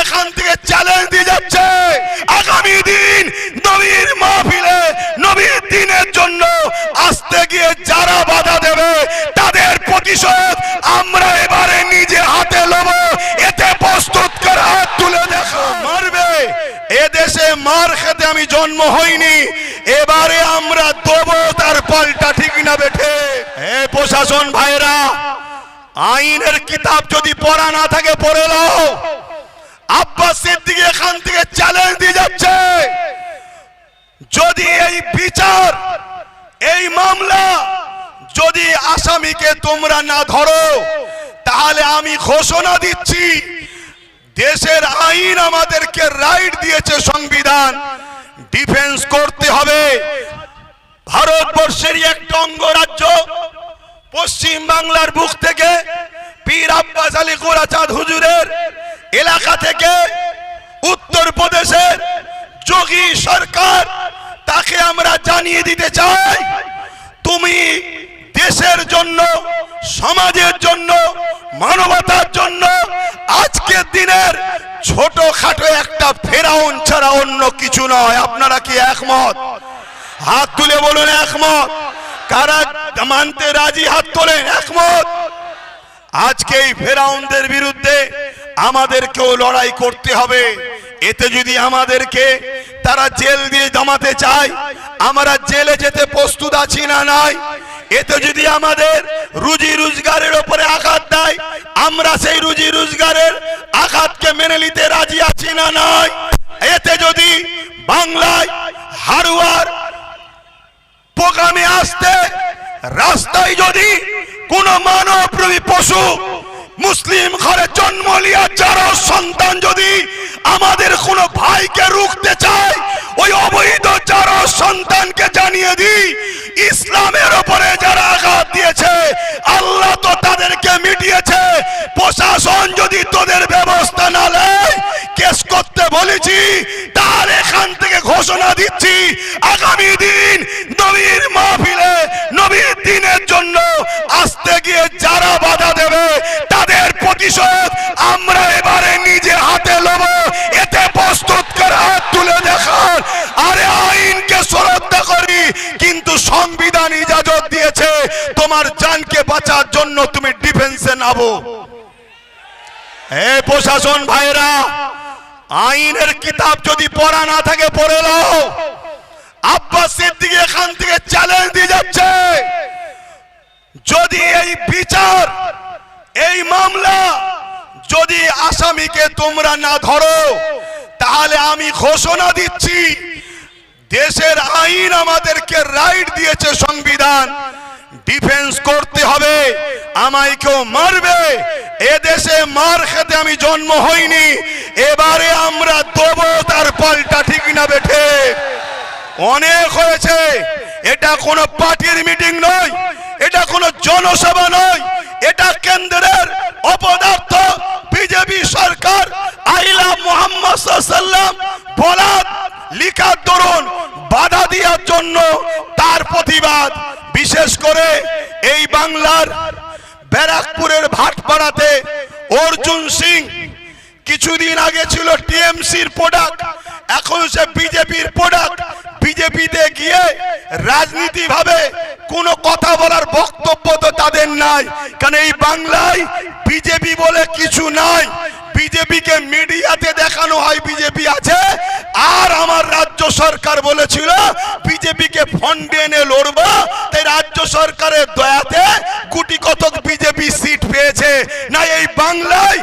এখান থেকে চ্যালেঞ্জ দিয়ে যাচ্ছে। আগামী দিন নবীর মাহফিলে, নবীর দিনের জন্য আসতে গিয়ে যারা বাধা দেবে, তাদের প্রতিশোধ আমরা এবারে নিজে হাতে লব এতে প্রস্তুত করে হাত তুলে দেখো। মারবে। এ দেশে মার খেতে আমি জন্ম হইনি। এবারে আমরা দেবো, তার পাল্টা ঠিক না বেঠে। হে প্রশাসন ভাইরা আইনের কিতাব যদি পড়া না থাকে, পড়ে নাও। আব্বাস সিদ্দিক এখান থেকে চ্যালেঞ্জ দিয়ে যাচ্ছে। যদি এই বিচার, এই মামলা যদি আসামিকে তোমরা না ধরো, তাহলে আমি ঘোষণা দিচ্ছি, দেশের আইন আমাদেরকে রাইট দিয়েছে সংবিধান ডিফেন্স করতে হবে। ভারতবর্ষের একটা অঙ্গরাজ্য, পশ্চিম বাংলার বুক থেকে পীর আব্বাস আলী গোরাচাঁদ হুজুরের এলাকা থেকে উত্তর প্রদেশের যোগী সরকার, তাকে আমরা জানিয়ে দিতে চাই, তুমি দেশের জন্য, সমাজের জন্য, মানবতার জন্য আজকের দিনের ছোট খাটো একটা ফেরাউন ছাড়া অন্য কিছু নয়। আপনারা কি একমত? হাত তুলে বলুন একমত। কারা মানতে রাজি? হাত তোলেন, একমত। আজকে এই ফেরাউনদের বিরুদ্ধে আমাদেরকেও লড়াই করতে হবে। এতে যদি আমাদেরকে তারা জেল দিয়ে জমাতে চায়, আমরা জেলে যেতে প্রস্তুত আছি না নাই? এতে যদি আমাদের রুজি রোজগারের ওপরে আঘাত দেয়, আমরা সেই রুজি রোজগারের আঘাতকে মেনে নিতে রাজি আছি না নাই? এতে যদি বাংলায় হারুয়ার প্রোগ্রামে আসতে, রাস্তায় যদি কোন মানবপ্রবী পশু মুসলিম ঘরে জন্ম লিয়া যারা সন্তান যদি আমাদের কোন ভাইকে রুখতে চায়, ওই অবৈধ যারা সন্তানকে জানিয়ে দিই, ইসলামের ওপরে যারা আঘাত দিয়েছে, আল্লাহ তো তাদেরকে মিটিয়েছে, প্রশাসন যদি তোদের ব্যবস্থা না নেয়, কেস করতে বলেছি, তার এখান থেকে ঘোষণা দিচ্ছি, আগামী দিন নবীর মাহফিলে, নবীর দিনের জন্য আসতে গিয়ে যারা বাধা দেবে, তাদের প্রতিশোধ আমরা এবারে নিজে হাতে লব। এতে প্রস্তুত করে হাত তুলে দেখান। আরে আইনকে শ্রদ্ধা করি, কিন্তু সংবিধান ইজাজত দিয়েছে। তোমার জানকে বাঁচার জন্য তুমি ডিফেন্সে নাবো হে প্রশাসন ভাইরা আইনের কিতাব যদি পড়া না থাকে, পড়ে নাও। আব্বাস সিদ্দিক এখান থেকে চ্যালেঞ্জ দিয়ে যাচ্ছে। যদি এই বিচার এই মামলা যদি আসামিকে তোমরা না ধরো, তাহলে আমি ঘোষণা দিচ্ছি, দেশের আইন আমাদেরকে রাইট দিয়েছে সংবিধান। ডিফেন্স করতে হবে, আমায় কেউ মারবে। এ দেশে মার খেতে আমি জন্ম হইনি, এবারে আমরা দেবো তার পাল্টা ঠিক না বেঠে। অনেক হয়েছে এটা কোনো পার্টির মিটিং নয়। এটা কোনো জনসভা নয়। এটা কেন্দ্রের অপদার্থ বিজেপি সরকার আইলা মোহাম্মদ সাল্লাম বলাদ লিখার দরুন বাধা দেওয়ার জন্য তার প্রতিবাদ। বিশেষ করে এই বাংলার ব্যারাকপুরের ভাটপাড়াতে অর্জুন সিং কিছুদিন আগে ছিল টিএমসির প্রোডাক্ট, এখন সে বিজেপির প্রোডাক্ট। বিজেপিতে গিয়ে রাজনীতি ভাবে কোনো কথা বলার বক্তব্য তো তাদের নাই। কারণ এই বাংলায় বিজেপি বলে কিছু নাই। বিজেপিকে মিডিয়াতে দেখানো হয় বিজেপি আছে। আর আমার রাজ্য সরকার বলেছিল, বিজেপিকে ফন্ডে এনে লড়বো। তাই রাজ্য সরকারের দয়াতে কোটি কতক বিজেপি সিট পেয়েছে। না, এই বাংলায়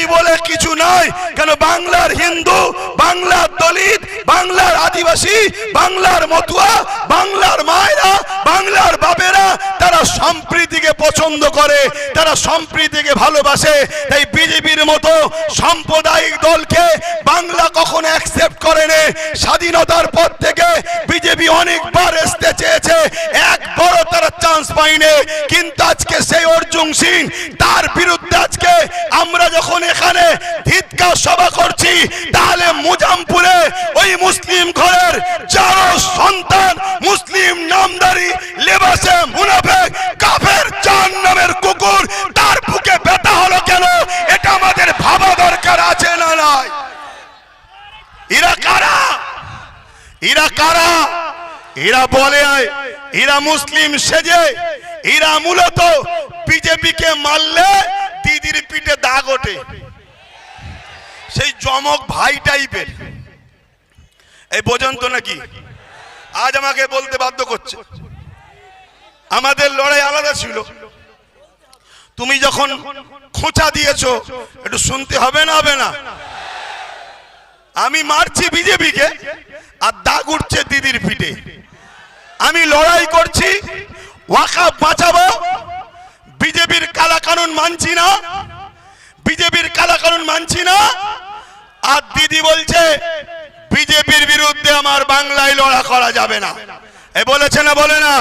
বিজেপি বলে কিছু নাই। কেন বাংলার হিন্দু, বাংলার দলিত, বাংলার আদিবাসী, বাংলার মতুয়া, বাংলার মায়েরা, বাংলার বাপেরা, তারা সম্প্রীতিকে পছন্দ করে, তারা সম্প্রীতিকে ভালোবাসে। তাই বিজেপির মতো সাম্প্রদায়িক দলকে বাংলা কখনো অ্যাকসেপ্ট করেনি স্বাধীনতার পর থেকে বিজেপি অনেকবার আসতে চেয়েছে। একবারও তারা চান্স পাইনি কিন্তু আজকে সেই অর্জুন সিং, তার বিরুদ্ধে আজকে আমরা এখানে ধিৎকা সভা করছি। তাহলে মুজামপুরে ওই মুসলিম ঘরের চারো সন্তান, মুসলিম নামদারি, লেবাসে মুনাফেক, কাফের চার নামের কুকুর, তার বুকে ব্যথা হলো কেন? এটা আমাদের ভাবা দরকার আছে না নাই? এরা কারা? এরা কারা? এরা বলে এরা মুসলিম সেজে, এরা মূলত বিজেপিকে মারলে দিদির পিঠে দাগ ওঠে। সেই জমক ভাই টাইপের। এই বোঝেন তো নাকি? আজ আমাকে বলতে বাধ্য করছে। আমাদের লড়াই আলাদা ছিল। তুমি যখন খোঁচা দিয়েছ, একটু শুনতে হবে না হবে না। আমি মারছি বিজেপিকে আর দাগ উঠছে দিদির পিঠে। আমি লড়াই করছি ওয়াকা বাঁচাবো। বিজেপির কালা কানুন মানছি না। বিজেপির কালা কানুন মানছি না। আর দিদি বলছে, বিজেপির বিরুদ্ধে আমার বাংলায় লড়া করা যাবে না। এ বলেছে না, বলে না?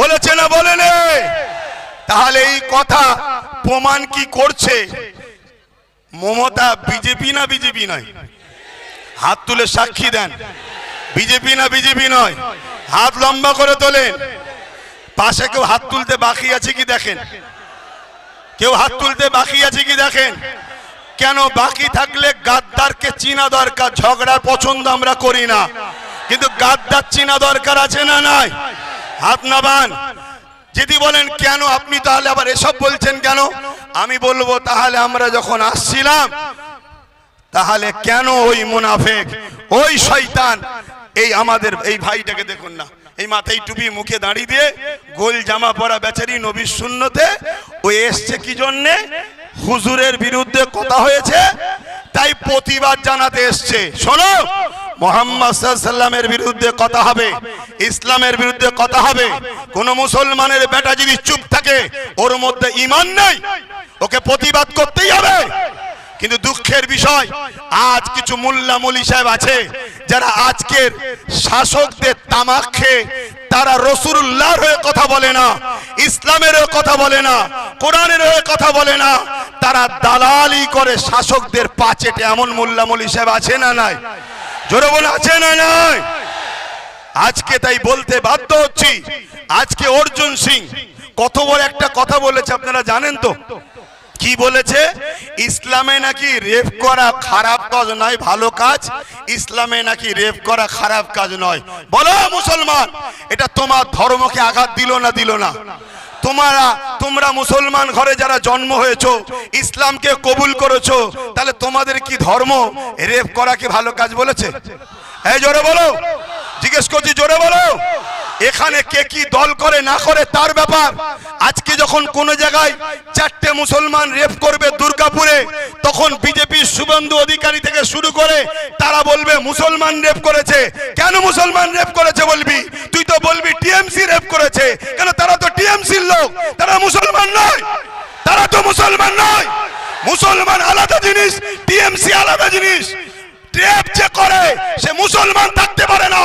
বলেছে না, বলে তাহলে এই কথা প্রমাণ কি করছে? মমতা বিজেপি না বিজেপি নয়? হাত তুলে সাক্ষী দেন। বিজেপি না বিজেপি নয়? হাত লম্বা করে তোলেন। পাশে কেউ হাত তুলতে বাকি আছে কি দেখেন? কেউ হাত তুলতে বাকি আছে কি দেখেন? কেন বাকি থাকলে গাদ্দারকে চিনা দরকার? ঝগড়ার পছন্দ আমরা করি না। কিন্তু গাদ্দার চিনা দরকার আছে না নাই? হাত নাবান। যদি বলেন, কেন আপনি তাহলে আবার এসব বলছেন কেন? আমি বলব, তাহলে আমরা যখন আসছিলাম, তাহলে কেন ওই মুনাফেক, ওই শয়তান, এই আমাদের, এই ভাইটাকে দেখুন না, এই মাথায় টুপি, মুখে দাঁড়িয়ে দিয়ে গোল জামা পরা বেচারি নবীর শূন্যতে ও এসছে কি জন্যে? হুজুরের বিরুদ্ধে কথা হয়েছে, তাই প্রতিবাদ জানাতে এসছে। শোনো, মোহাম্মদ সাল্লামের বিরুদ্ধে কথা হবে, ইসলামের বিরুদ্ধে কথা হবে। কোন মুসলমানের বেটা যদি চুপ থাকে, ওর মধ্যে ইমান নেই, ওকে প্রতিবাদ করতেই হবে। কিন্তু দুঃখের বিষয়, আজ কিছু মোল্লা মলি সাহেব আছে, যারা আজকের শাসকদের তামাক খেয়ে তারা রসুল্লাহর হয়ে কথা বলে না, ইসলামের হয়ে কথা বলে না, কোরআনের হয়ে কথা বলে না। তারা দালালি করে শাসকদের পাচেটে এমন মোল্লা মলি সাহেব আছে না নাই? জোরে বলে আছে না নাই? আজকে তাই বলতে বাধ্য হচ্ছি। আজকে অর্জুন সিং কত বড় একটা কথা বলেছে, আপনারা জানেন তো? কি বলেছে? ইসলামে নাকি রেপ করা খারাপ কাজ নয়, ভালো কাজ? ইসলামে নাকি রেপ করা খারাপ কাজ নয়। বলো মুসলমান, এটা তোমার ধর্মকে আঘাত দিল না দিল না? তোমারা, তোমরা মুসলমান ঘরে যারা জন্ম হয়েছো, ইসলামকে কবুল করেছ, তাহলে তোমাদের কি ধর্ম রেপ করা কি ভালো কাজ বলেছে? এই জোরে বলো। জিজ্ঞেস করছি, জোরে বলো। এখানে কে কি দল করে, না করে, তার ব্যাপার। আজকে যখন কোন জায়গায় চারটে মুসলমান রেপ করবে দুর্গাপুরে, তখন বিজেপির শুভেন্দু অধিকারী থেকে শুরু করে তারা বলবে, মুসলমান রেপ করেছে। কেন মুসলমান রেপ করেছে বলবি? তুই তো বলবি, টিএমসি রেপ করেছে। কেন তারা তো টিএমসির লোক? তারা মুসলমান নয়। তারা তো মুসলমান নয়। মুসলমান আলাদা জিনিস, টিএমসি আলাদা জিনিস। রেপ যে করে, সে মুসলমান থাকতে পারে না।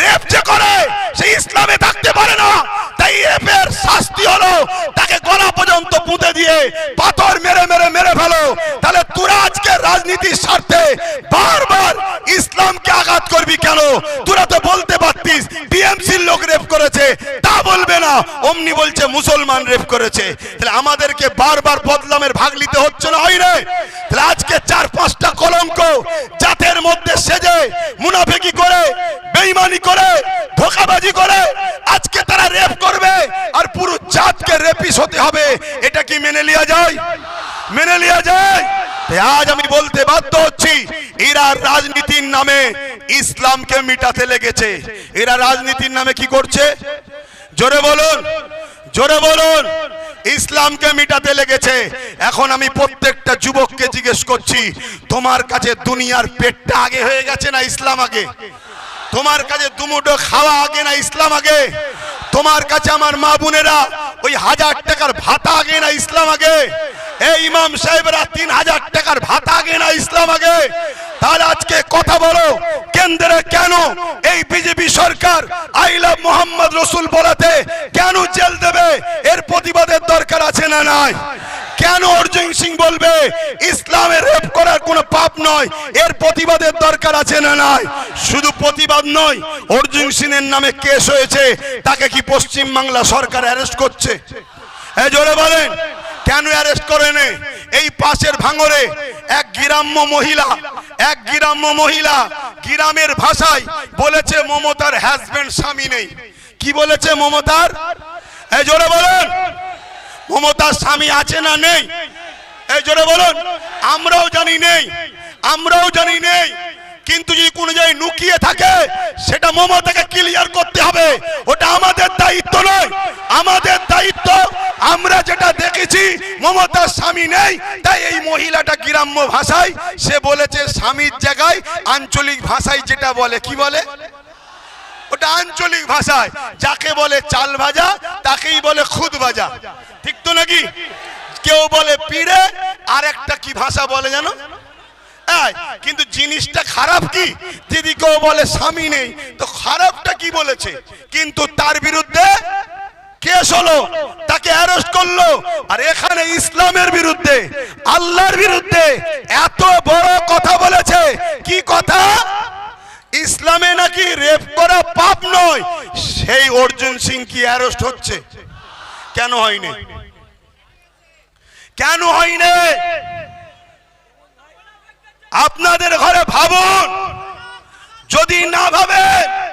রেপ যে করে, সে ইসলামে থাকতে পারে না। তাই রেপের শাস্তি হলো, তাকে গলা পর্যন্ত পুঁতে দিয়ে পাথর মেরে মেরে মেরে ফেলো। তাহলে তোরা আজকে রাজনীতির স্বার্থে বারবার ইসলামকে আঘাত করবি কেন? তোরা তো বলতে পারতিস টিএমসির লোক রেপ করেছে। তা বলবে না, অমনি বলছে মুসলমান রেপ করেছে। তাহলে আমাদেরকে বারবার বদলামের ভাগ নিতে হচ্ছে না, হয় রে তাহলে আজকে চার পাঁচটা কলঙ্ক জাতের মধ্যে সেজে, মুনাফেকি করে, বেঈমানি করে, ধোকাবাজি করে, আজকে তারা রেপ করবে আর পুরো জাতকে রেপিস হতে হবে। এটা কি মেনে লিয়া যায়? মেনে লিয়া যায়? আজ আমি বলতে বাধ্য হচ্ছি, এরা রাজনীতির নামে ইসলামকে মিটাতে লেগেছে। এরা রাজনীতির নামে কি করছে? জোরে বলুন জোরে বলুন, ইসলামকে মিটাতে লেগেছে। এখন আমি প্রত্যেকটা যুবককে জিজ্ঞেস করছি, তোমার কাছে দুনিয়ার পেটটা আগে হয়ে গেছে না ইসলাম আগে? তোমার কাছে দুমুটো খাওয়া আগে না ইসলাম আগে? তোমার কাছে আমার মা বোনেরা ওই হাজার টাকার ভাতা আগে না ইসলাম আগে? এই ইমাম সাহেবরা তিন হাজার টাকার ভাতা আগে না ইসলাম আগে? তাহলে আজকে কথা বলো, কেন্দ্রে কেন এই বিজেপি সরকার আই লাভ মোহাম্মদ রসুল বলাতে কেন জেল দেবে? এর প্রতিবাদের দরকার আছে না নাই? কেন অর্জুন সিং বলবে? ইসলামের রেপ করার কোনো পাপ নয়। এর প্রতিবাদের দরকার আছে না নাই? শুধু প্রতিবাদ নয়, অর্জুন সিং এর নামে কেস হয়েছে। তাকে কি পশ্চিম বাংলা সরকার অ্যারেস্ট করছে? এই জোরে বলেন। কেন অ্যারেস্ট করে করেনি এই পাশের ভাঙরে এক গ্রাম্য মহিলা, এক গ্রাম্য মহিলা গ্রামের ভাষায় বলেছে মমতার হ্যাজব্যান্ড স্বামী নেই। কি বলেছে মমতার? এই জোরে বলেন। মমতার স্বামী আছে না নেই? এই জোরে বলুন, আমরাও জানি নেই, আমরাও জানি নেই। কিন্তু যদি কোনো জায়গায় লুকিয়ে থাকে, সেটা মমতাকে ক্লিয়ার করতে হবে। ওটা আমাদের দায়িত্ব নয়, আমাদের দায়িত্ব, আমরা যেটা দেখেছি, মমতার স্বামী নেই, তাই এই মহিলাটা গ্রাম্য ভাষায়, সে বলেছে স্বামীর জায়গায় আঞ্চলিক ভাষায় যেটা বলে, কি বলে? ওটা আঞ্চলিক ভাষায়, যাকে বলে চাল ভাজা তাকেই বলে খুদ ভাজা ঠিক তো নাকি? কেউ বলে পিড়ে আর একটা কি ভাষা বলে জানো? কিন্তু জিনিসটা খারাপ কি? যদি কেউ বলে স্বামী নেই, তো খারাপটা কি বলেছে? কিন্তু তার বিরুদ্ধে কেস হলো তাকে অ্যারেস্ট করল। আর এখানে ইসলামের বিরুদ্ধে, আল্লাহর বিরুদ্ধে এত বড় কথা বলেছে কি কথা ইসলামে নাকি রেপ করা পাপ নয় সেই অর্জুন সিং কি অ্যারেস্ট হচ্ছে? কেন হয়নি? কেন হয়নি? আপনাদের ঘরে ভাবুন। যদি না ভাবেন